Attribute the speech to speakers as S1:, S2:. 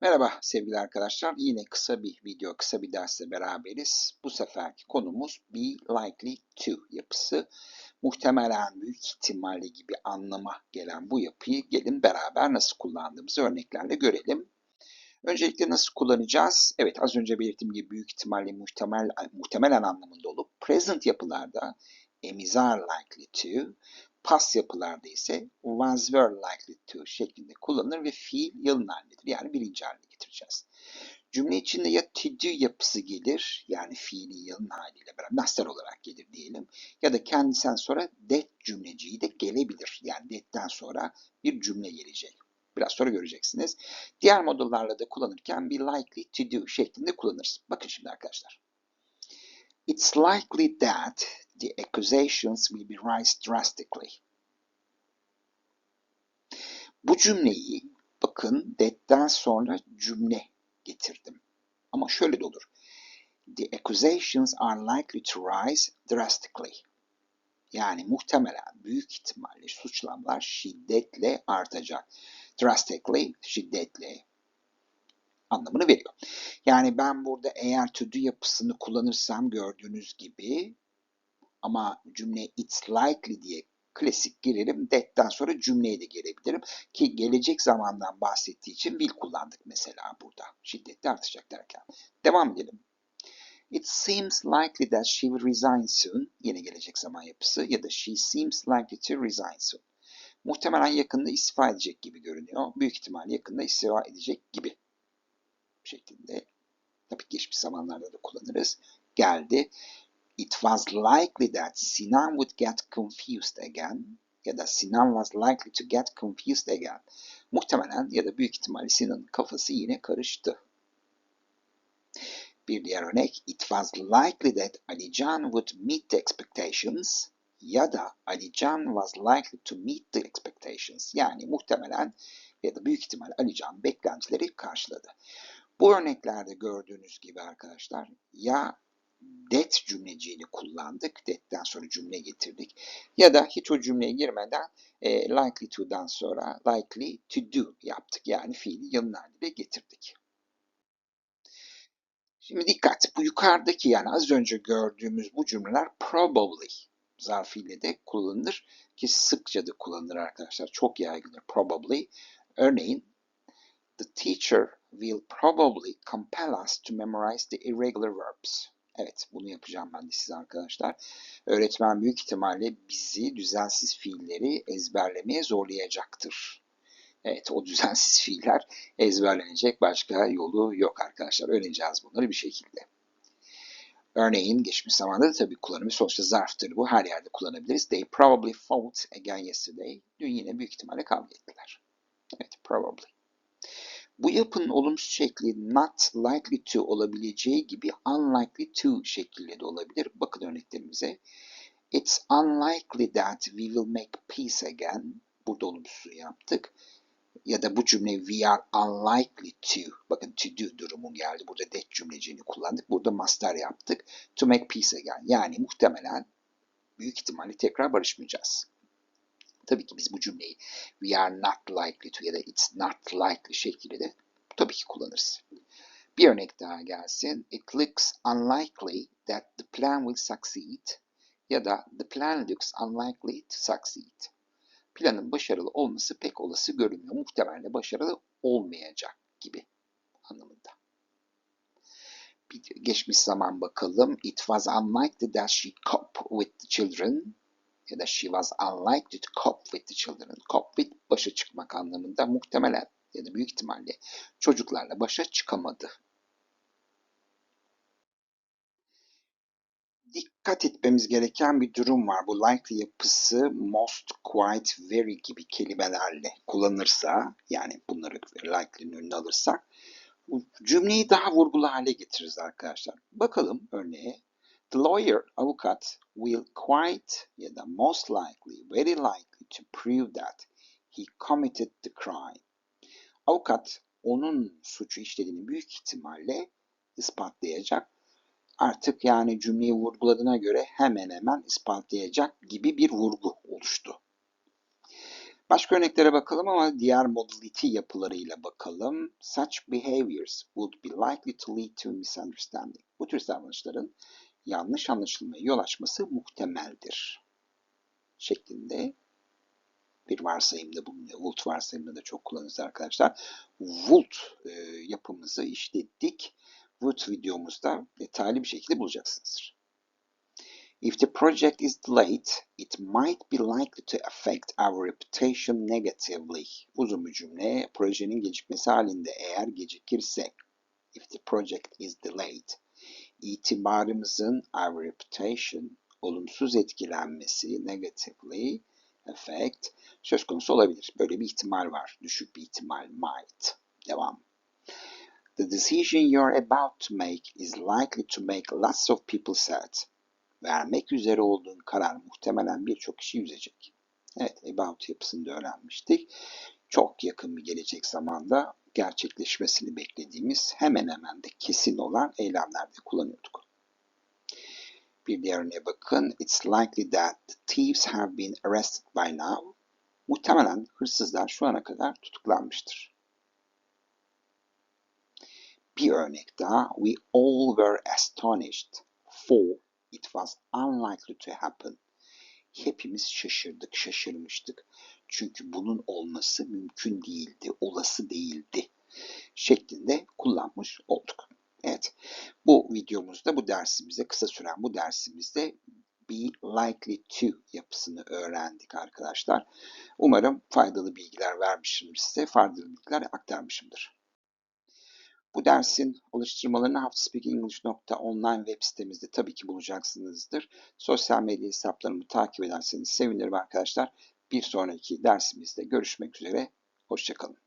S1: Merhaba sevgili arkadaşlar. Yine kısa bir video, kısa bir dersle beraberiz. Bu seferki konumuz be likely to yapısı. Muhtemelen büyük ihtimalle gibi anlama gelen bu yapıyı gelin beraber nasıl kullandığımızı örneklerle görelim. Öncelikle nasıl kullanacağız? Evet az önce belirttiğim gibi büyük ihtimalle muhtemel, muhtemelen anlamında olup present yapılarda am is are likely to, Pas yapılarda ise was were likely to şeklinde kullanılır ve fiil yalın halindedir. Yani birinci haline getireceğiz. Cümle içinde ya to do yapısı gelir yani fiili yalın haliyle beraber master olarak gelir diyelim. Ya da kendisinden sonra that cümleciği de gelebilir. Yani that'ten sonra bir cümle gelecek. Biraz sonra göreceksiniz. Diğer modullarla da kullanırken be likely to do şeklinde kullanırız. Bakın şimdi arkadaşlar. It's likely that accusations will be raised drastically. Bu cümleyi bakın that'ten sonra cümle getirdim. Ama şöyle de olur. The accusations are likely to rise drastically. Yani muhtemelen büyük ihtimalle suçlamalar şiddetle artacak. Drastically, şiddetle anlamını veriyor. Yani ben burada eğer to do yapısını kullanırsam gördüğünüz gibi ama cümle it's likely diye klasik girerim. That'ten sonra cümleye de gelebilirim. Ki gelecek zamandan bahsettiği için will kullandık mesela burada. Şiddetli artacak derken. Devam edelim. It seems likely that she will resign soon. Yine gelecek zaman yapısı. Ya da she seems likely to resign soon. Muhtemelen yakında istifa edecek gibi görünüyor. Büyük ihtimalle yakında istifa edecek gibi şeklinde. Tabii geçmiş zamanlarda da kullanırız. Geldi. It was likely that Sinan would get confused again ya da Sinan was likely to get confused again. Muhtemelen ya da büyük ihtimalle Sinan'ın kafası yine karıştı. Bir diğer örnek, it was likely that Alican would meet the expectations ya da Alican was likely to meet the expectations. Yani muhtemelen ya da büyük ihtimal Alican beklentileri karşıladı. Bu örneklerde gördüğünüz gibi arkadaşlar ya that cümleciğini kullandık. That'ten sonra cümle getirdik. Ya da hiç o cümleye girmeden e, likely to'dan sonra likely to do yaptık. Yani fiili yanın haline getirdik. Şimdi dikkat. Bu yukarıdaki yani az önce gördüğümüz bu cümleler probably zarfiyle de kullanılır ki sıkça da kullanılır arkadaşlar. Çok yaygındır probably. Örneğin the teacher will probably compel us to memorize the irregular verbs. Evet bunu yapacağım ben de size arkadaşlar. Öğretmen büyük ihtimalle bizi düzensiz fiilleri ezberlemeye zorlayacaktır. Evet o düzensiz fiiller ezberlenecek başka yolu yok arkadaşlar. Öğreneceğiz bunları bir şekilde. Örneğin geçmiş zamanda da tabii kullanımı sonuçta zarftır bu. Her yerde kullanabiliriz. They probably fought again yesterday. Dün yine büyük ihtimalle kavga ettiler. Evet probably. Bu yapının olumsuz şekli not likely to olabileceği gibi unlikely to şekliyle de olabilir. Bakın örneklerimize. It's unlikely that we will make peace again. Burada olumsuz yaptık. Ya da bu cümle we are unlikely to. Bakın to do durumu geldi. Burada that cümleciğini kullandık. Burada master yaptık. To make peace again. Yani muhtemelen büyük ihtimalle tekrar barışmayacağız. Tabii ki biz bu cümleyi we are not likely to ya da it's not likely şekliyle de tabii ki kullanırız. Bir örnek daha gelsin. It looks unlikely that the plan will succeed ya da the plan looks unlikely to succeed. Planın başarılı olması pek olası görünmüyor. Muhtemelen başarılı olmayacak gibi anlamında. Bir geçmiş zaman bakalım. It was unlikely that she cope with the children ya da she was unlikely to cope with the children. Cope with başa çıkmak anlamında muhtemelen ya da büyük ihtimalle çocuklarla başa çıkamadı. Dikkat etmemiz gereken bir durum var. Bu likely yapısı most, quite, very gibi kelimelerle kullanırsa yani bunları likely'nin önüne alırsak cümleyi daha vurgulu hale getiririz arkadaşlar. Bakalım örneğe. The lawyer, avukat, will quite ya da most likely, very likely to prove that he committed the crime. Avukat onun suçu işlediğini büyük ihtimalle ispatlayacak. Artık yani cümleyi vurguladığına göre hemen hemen ispatlayacak gibi bir vurgu oluştu. Başka örneklere bakalım ama diğer modality yapılarıyla bakalım. Such behaviors would be likely to lead to misunderstanding. Bu tür davranışların yanlış anlaşılmaya yol açması muhtemeldir. Şeklinde bir varsayımda bulunuyor. Would varsayımında da çok kullanırız arkadaşlar. Would e, yapımızı işlettik. Would videomuzda detaylı bir şekilde bulacaksınızdır. If the project is delayed, it might be likely to affect our reputation negatively. Uzun bir cümle. Projenin gecikmesi halinde eğer gecikirse, if the project is delayed, itibarımızın, our reputation, olumsuz etkilenmesi, negatively, affect, söz konusu olabilir. Böyle bir ihtimal var. Düşük bir ihtimal, might. Devam. The decision you're about to make is likely to make lots of people sad vermek üzere olduğun karar muhtemelen birçok kişi üzecek. Evet, about yapısını da öğrenmiştik. Çok yakın bir gelecek zamanda gerçekleşmesini beklediğimiz hemen hemen de kesin olan eylemlerde kullanıyorduk. Bir diğer örneğe bakın. It's likely that thieves have been arrested by now. Muhtemelen hırsızlar şu ana kadar tutuklanmıştır. Bir örnek daha. We all were astonished for It was unlikely to happen. Hepimiz şaşırdık, şaşırmıştık. Çünkü bunun olması mümkün değildi, olası değildi şeklinde kullanmış olduk. Evet, bu videomuzda, bu dersimizde, kısa süren bu dersimizde be likely to yapısını öğrendik arkadaşlar. Umarım faydalı bilgiler vermişimdir size, faydalı bilgiler aktarmışımdır. Bu dersin alıştırmalarını haftaspeakingenglish.online web sitemizde tabii ki bulacaksınızdır. Sosyal medya hesaplarımı takip ederseniz sevinirim arkadaşlar. Bir sonraki dersimizde görüşmek üzere. Hoşçakalın.